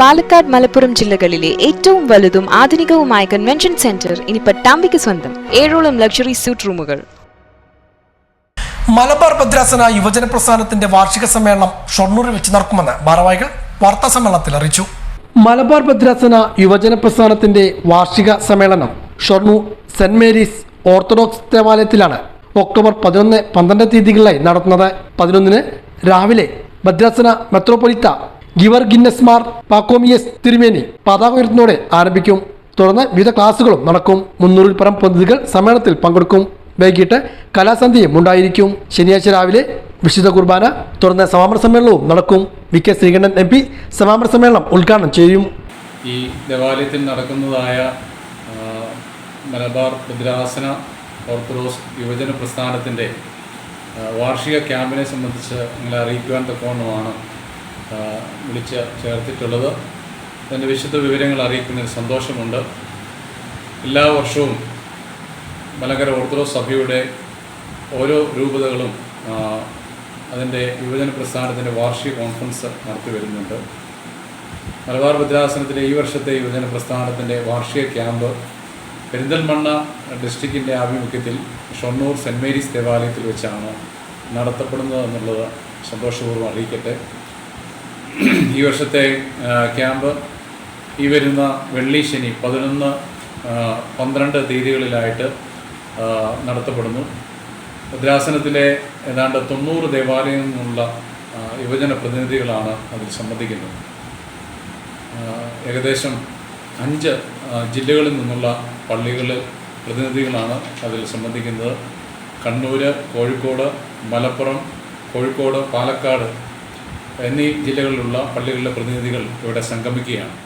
പാലക്കാട് മലപ്പുറം ജില്ലകളിലെ ഏറ്റവും വലുതും ആധുനികവുമായ കൺവെൻഷൻ സെന്റർ ഇനി പട്ടാമ്പിക്ക് സ്വന്തം. ഏഴോളം ലക്ഷറി സ്യൂട്ട് റൂമുകൾ മലബാർ ഭദ്രാസന യുവജന പ്രസ്ഥാനത്തിന്റെ വാർഷിക സമ്മേളനം ഷൊർണൂരിൽ വെച്ച് നടക്കുമെന്ന് ഭാരവാഹികൾ വാർത്താ സമ്മേളനത്തിൽ അറിയിച്ചു. മലബാർ ഭദ്രാസന യുവജന പ്രസ്ഥാനത്തിന്റെ വാർഷിക സമ്മേളനം ഷൊർണൂർ സെന്റ് മേരീസ് ഓർത്തഡോക്സ് ദേവാലയത്തിലാണ് ഒക്ടോബർ പതിനൊന്ന് പന്ത്രണ്ട് തീയതികളിലായി നടത്തുന്നത്. പതിനൊന്നിന് രാവിലെ ഭദ്രാസന മെത്രോപൊലിത്ത ഗിവർ ഗിന്നസ്മാർ പാക്കോമിയസ് തിരുമേനി പതാക ഉയർത്തുന്നതോടെ ആരംഭിക്കും. തുടർന്ന് വിവിധ ക്ലാസുകളും നടക്കും. മുന്നൂറിൽ പരം പ്രതിനിധികൾ സമ്മേളനത്തിൽ പങ്കെടുക്കും. വൈകിട്ട് കലാസന്ധ്യയും ഉണ്ടായിരിക്കും. ശനിയാഴ്ച രാവിലെ വിശുദ്ധ കുർബാന തുടർന്ന് സമാപന സമ്മേളനവും നടക്കും. V K Sreekandan M P സമാപന സമ്മേളനം ഉദ്ഘാടനം ചെയ്യും. ഈ ദേവാലയത്തിൽ നടക്കുന്നതായ മലബാർ ഭദ്രാസന ഓർത്തഡോക്സ് യുവജന പ്രസ്ഥാനത്തിന്റെ വാർഷിക ക്യാമ്പിനെ സംബന്ധിച്ച് നിങ്ങളെ അറിയിക്കുവാൻ തക്കവണ്ണമാണ്. വിളിച്ച് ചേർത്തിട്ടുള്ളത്. അതിന്റെ വിശുദ്ധ വിവരങ്ങൾ അറിയിക്കുന്നതിൽ സന്തോഷമുണ്ട്. എല്ലാ വർഷവും മലങ്കര ഓർത്തഡോക്സ് സഭയുടെ ഓരോ രൂപതകളും അതിന്റെ യുവജന പ്രസ്ഥാനത്തിന്റെ വാർഷിക കോൺഫറൻസ് നടത്തി വരുന്നുണ്ട്. മലബാർ ഭദ്രാസനത്തിലെ ഈ വർഷത്തെ യുവജന പ്രസ്ഥാനത്തിന്റെ വാർഷിക ക്യാമ്പ് പെരിന്തൽമണ്ണ ഡിസ്ട്രിക്റ്റിന്റെ ആഭിമുഖ്യത്തിൽ ഷൊർണൂർ സെന്റ് മേരീസ് ദേവാലയത്തിൽ വെച്ചാണ് നടത്തപ്പെടുന്നത് എന്നുള്ളത് സന്തോഷപൂർവം അറിയിക്കട്ടെ. ഈ വർഷത്തെ ക്യാമ്പ് ഈ വരുന്ന വെള്ളി ശനി പതിനൊന്ന് പന്ത്രണ്ട് തീയതികളിലായിട്ട് നടത്തപ്പെടുന്നു. ഭദ്രാസനത്തിലെ ഏതാണ്ട് തൊണ്ണൂറ് ആ, യുവജന പ്രതിനിധികളാണ് അതിൽ സംബന്ധിക്കുന്നത്. ഏകദേശം അഞ്ച് ജില്ലകളിൽ നിന്നുള്ള പള്ളികളിൽ പ്രതിനിധികളാണ് അതിൽ സംബന്ധിക്കുന്നത്. കണ്ണൂർ കോഴിക്കോട് മലപ്പുറം കോഴിക്കോട് പാലക്കാട് എന്നീ ജില്ലകളിലുള്ള പള്ളികളിലെ പ്രതിനിധികൾ ഇവിടെ സംഗമിക്കുകയാണ്.